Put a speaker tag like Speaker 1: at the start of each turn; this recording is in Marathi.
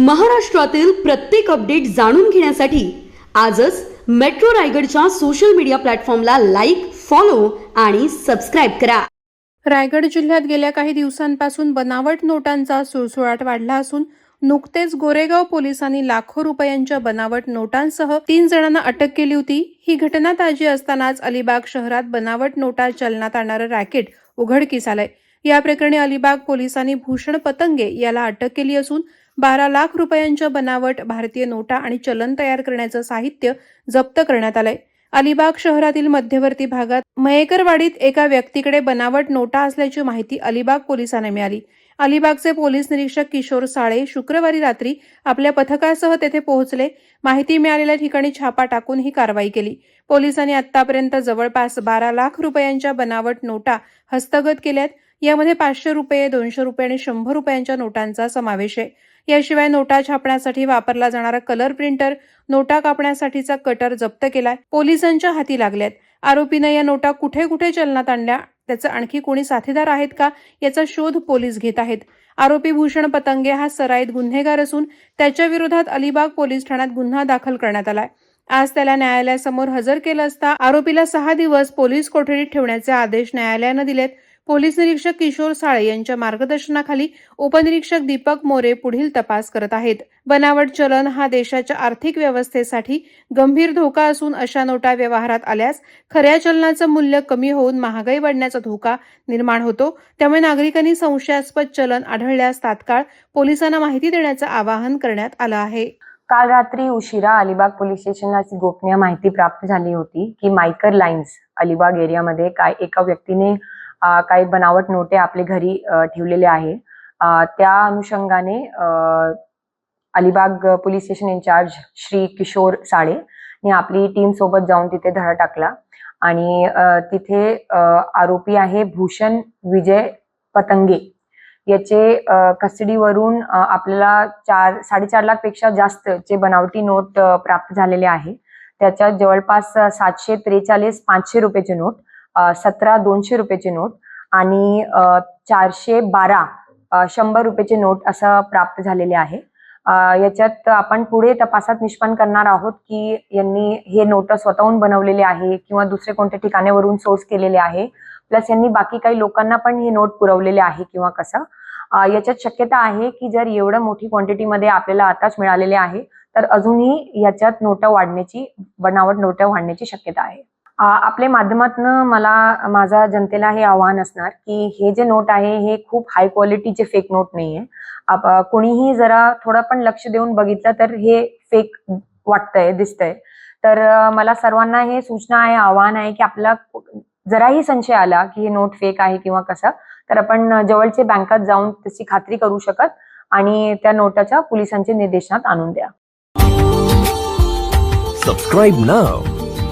Speaker 1: महाराष्ट्रातील प्रत्येक अपडेट जाणून घेण्यासाठी आजच मेट्रो रायगडच्या सोशल मीडिया प्लॅटफॉर्मला लाईक फॉलो आणि सबस्क्राईब करा.
Speaker 2: रायगड जिल्ह्यात गेल्या काही दिवसांपासून बनावट नोटांचा सुळसुळाट वाढला असून नुकतेच गोरेगाव पोलिसांनी लाखो रुपयांच्या बनावट नोटांसह तीन जणांना अटक केली होती. ही घटना ताजी असतानाच अलिबाग शहरात बनावट नोटा चलनात आणणारं रॅकेट उघडकीस आलंय. या प्रकरणी अलिबाग पोलिसांनी भूषण पतंगे याला अटक केली असून बारा लाख रुपयांच्या बनावट भारतीय नोटा आणि चलन तयार करण्याचं साहित्य जप्त करण्यात आलंय. अलिबाग शहरातील मध्यवर्ती भागात मयेकरवाडीत एका व्यक्तीकडे बनावट नोटा असल्याची माहिती अलिबाग पोलिसांना मिळाली. अलिबागचे पोलीस निरीक्षक किशोर साळे शुक्रवारी रात्री आपल्या पथकासह तेथे पोहोचले. माहिती मिळालेल्या ठिकाणी छापा टाकून ही कारवाई केली. पोलिसांनी आतापर्यंत जवळपास बारा लाख रुपयांच्या बनावट नोटा हस्तगत केल्यात. यामध्ये पाचशे रुपये दोनशे रुपये आणि शंभर रुपयांच्या नोटांचा समावेश आहे. याशिवाय नोटा छापण्यासाठी वापरला जाणारा कलर प्रिंटर नोटा कापण्यासाठीचा कटर जप्त केलाय. पोलिसांच्या हाती लागल्यात. आरोपीनं या नोटा कुठे कुठे चलनात आणल्या? त्याचं आणखी कोणी साथीदार आहेत का? याचा शोध पोलीस घेत आहेत. आरोपी भूषण पतंगे हा सराईत गुन्हेगार असून त्याच्या विरोधात अलिबाग पोलीस ठाण्यात गुन्हा दाखल करण्यात आलाय. आज त्याला न्यायालयासमोर हजर केलं असता आरोपीला सहा दिवस पोलीस कोठडीत ठेवण्याचे आदेश न्यायालयानं दिलेत. पोलीस निरीक्षक किशोर साळे यांच्या मार्गदर्शनाखाली उपनिरीक्षक दीपक मोरे पुढील तपास करत आहेत. बनावट चलन हा देशाच्या आर्थिक व्यवस्थेसाठी गंभीर धोका असून अशा नोटा व्यवहारात आल्यास खऱ्या चलनाचं मूल्य कमी होऊन महागाई वाढण्याचा धोका निर्माण होतो. त्यामुळे नागरिकांनी संशयास्पद चलन आढळल्यास तात्काळ पोलिसांना माहिती देण्याचं आवाहन करण्यात आलं आहे.
Speaker 3: काल रात्री उशिरा अलिबाग पोलीस स्टेशनला अशी गोपनीय माहिती प्राप्त झाली होती की मायकर लाईन्स अलिबाग एरियामध्ये काय एका व्यक्तीने काही बनावट नोटे आपले घरी ठेवलेले आहे. त्या अनुषंगाने Alibag police station incharge Shri Kishor Sale ने आपली टीम सोबत जाऊन तिथे धडा टाकला. आणि तिथे आरोपी आहे भूषण विजय पतंगे. याचे कस्टडीवरून आपल्याला चार साडेचार लाखपेक्षा जास्त जे बनावटी नोट प्राप्त झालेले आहे. त्याच्यात जवळपास सातशे त्रेचाळीस पाचशे रुपयाचे नोट सतरा दोनशे रुपयाची नोट आणि चारशे बारा शंभर रुपयाचे नोट असं प्राप्त झालेले आहे. याच्यात आपण पुढे तपासात निष्पन्न करणार आहोत की यांनी हे नोट स्वतःहून बनवलेले आहे किंवा दुसरे कोणत्या ठिकाणावरून सोर्स केलेले आहे. प्लस यांनी बाकी काही लोकांना पण हे नोट पुरवलेले आहे किंवा कसं. याच्यात शक्यता आहे की जर एवढं मोठी क्वांटिटीमध्ये आपल्याला आताच मिळालेले आहे तर अजूनही याच्यात नोटा वाढण्याची बनावट नोटा वाढण्याची शक्यता आहे. आपल्या माध्यमातून मला माझा जनतेला हे आव्हान असणार की हे जे नोट आहे हे खूप हाय क्वालिटीचे फेक नोट नाहीये. आहे कोणीही जरा थोडं पण लक्ष देऊन बघितलं तर हे फेक वाटतंय दिसतंय. तर मला सर्वांना हे सूचना आहे आव्हान आहे की आपला जराही संशय आला की हे नोट फेक आहे किंवा कसं तर आपण जवळचे बँकात जाऊन त्याची खात्री करू शकत आणि त्या नोटाच्या पोलिसांच्या निर्देशनात आणून द्या.
Speaker 4: Subscribe now